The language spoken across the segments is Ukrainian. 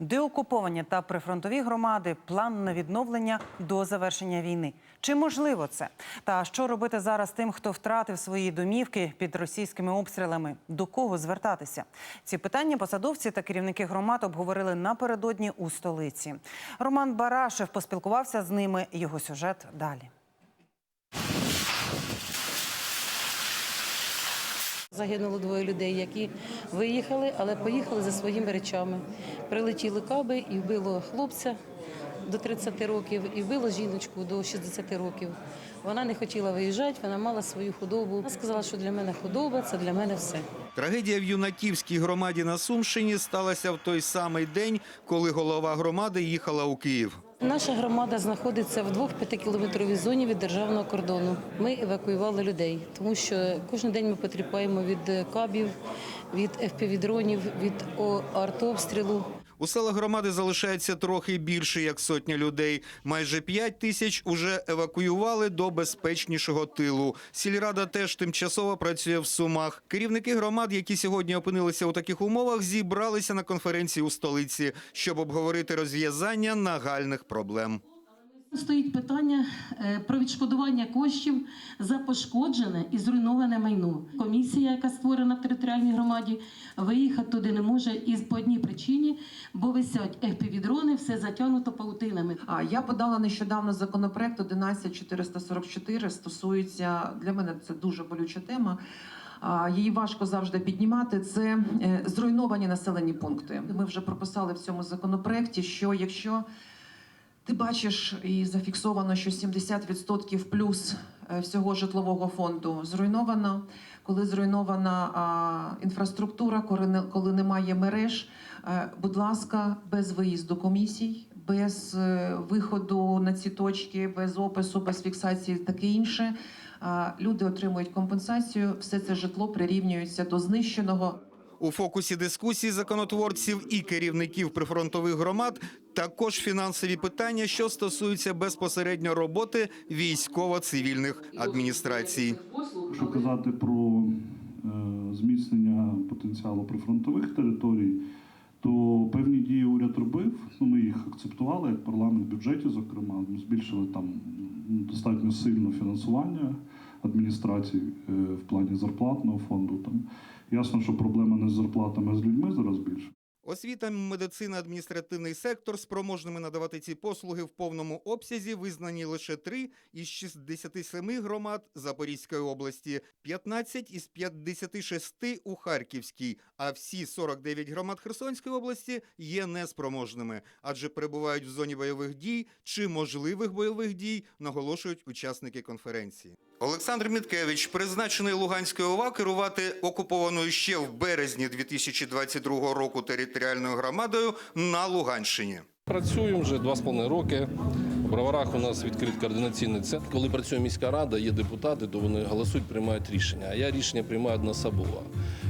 Деокуповані та прифронтові громади, план на відновлення до завершення війни. Чи можливо це? Та що робити зараз тим, хто втратив свої домівки під російськими обстрілами? До кого звертатися? Ці питання посадовці та керівники громад обговорили напередодні у столиці. Роман Барашев поспілкувався з ними. Його сюжет далі. Загинуло двоє людей, які виїхали, але поїхали за своїми речами. Прилетіли каби і вбило хлопця до 30 років, і вбило жіночку до 60 років. Вона не хотіла виїжджати, вона мала свою худобу. Вона сказала, що для мене худоба це для мене все. Трагедія в юнаківській громаді на Сумщині сталася в той самий день, коли голова громади їхала у Київ. Наша громада знаходиться в 2-5 кілометровій зоні від державного кордону. Ми евакуювали людей, тому що кожен день ми потріпаємо від кабів, від FPV-дронів, від артобстрілу. У селах громади залишається трохи більше як сотня людей. Майже п'ять тисяч уже евакуювали до безпечнішого тилу. Сільрада теж тимчасово працює в Сумах. Керівники громад, які сьогодні опинилися у таких умовах, зібралися на конференції у столиці, щоб обговорити розв'язання нагальних проблем. Стоїть питання е, про відшкодування коштів за пошкоджене і зруйноване майно. Комісія, яка створена в територіальній громаді, виїхати туди не може із по одній причині, бо висять FPV-дрони, все затягнуто паутинами. А я подала нещодавно законопроект 11444, стосується для мене це дуже болюча тема. Її важко завжди піднімати. Це е, зруйновані населені пункти. Ми вже прописали в цьому законопроекті, що якщо ти бачиш і зафіксовано, що 70% плюс е, всього житлового фонду зруйновано. Коли зруйнована а, інфраструктура, коли, не- коли немає мереж, е, будь ласка, без виїзду комісій, без е, виходу на ці точки, без опису, без фіксації, таке інше. а, Люди отримують компенсацію. Все це житло прирівнюється до знищеного. У фокусі дискусії законотворців і керівників прифронтових громад також фінансові питання, що стосуються безпосередньо роботи військово-цивільних адміністрацій. Якщо казати про е, зміцнення потенціалу прифронтових територій, то певні дії уряд робив. Ну, ми їх акцептували як парламент в бюджеті, зокрема, збільшили там достатньо сильно фінансування адміністрацій е, в плані зарплатного фонду. Там ясно, що проблема не з зарплатами, а з людьми зараз більше. Освіта, медицина, адміністративний сектор спроможними надавати ці послуги в повному обсязі визнані лише три із 67 громад Запорізької області, 15 із 56 у Харківській, а всі 49 громад Херсонської області є неспроможними, адже перебувають в зоні бойових дій чи можливих бойових дій, наголошують учасники конференції. Олександр Міткевич, призначений Луганською ОВА керувати окупованою ще в березні 2022 року територіальною громадою на Луганщині. Працюємо вже два з половиною роки. В Броварах у нас відкрит координаційний центр. Коли працює міська рада, є депутати, то вони голосують, приймають рішення. А я рішення приймаю однособово.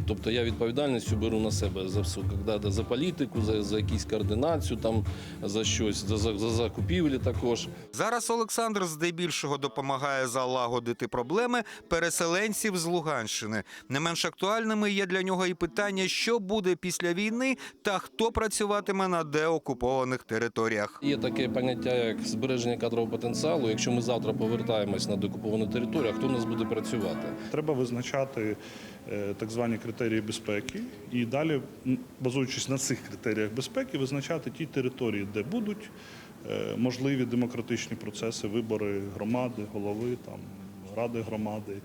Тобто я відповідальністю беру на себе за все, коли за політику, за, за якусь координацію, там за щось, за, за, за закупівлі також. Зараз Олександр здебільшого допомагає залагодити проблеми переселенців з Луганщини. Не менш актуальними є для нього і питання, що буде після війни та хто працюватиме на деокупованих територіях. Є таке поняття, як збереження кадрового потенціалу. Якщо ми завтра повертаємось на декуповану територію, а хто у нас буде працювати? Треба визначати е, так звані критерії безпеки і далі, базуючись на цих критеріях безпеки, визначати ті території, де будуть е, можливі демократичні процеси, вибори громади, голови, там, ради громади.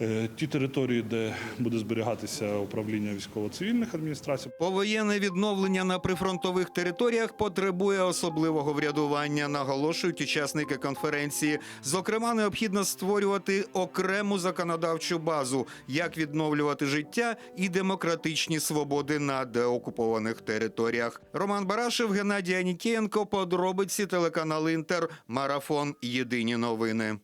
Е, Ті території, де буде зберігатися управління військово-цивільних адміністрацій, Повоєнне відновлення на прифронтових територіях потребує особливого врядування, наголошують учасники конференції. Зокрема, необхідно створювати окрему законодавчу базу, як відновлювати життя і демократичні свободи на деокупованих територіях. Роман Барашев, Геннадій Анікієнко, подробиці телеканал Інтер, марафон. Єдині новини.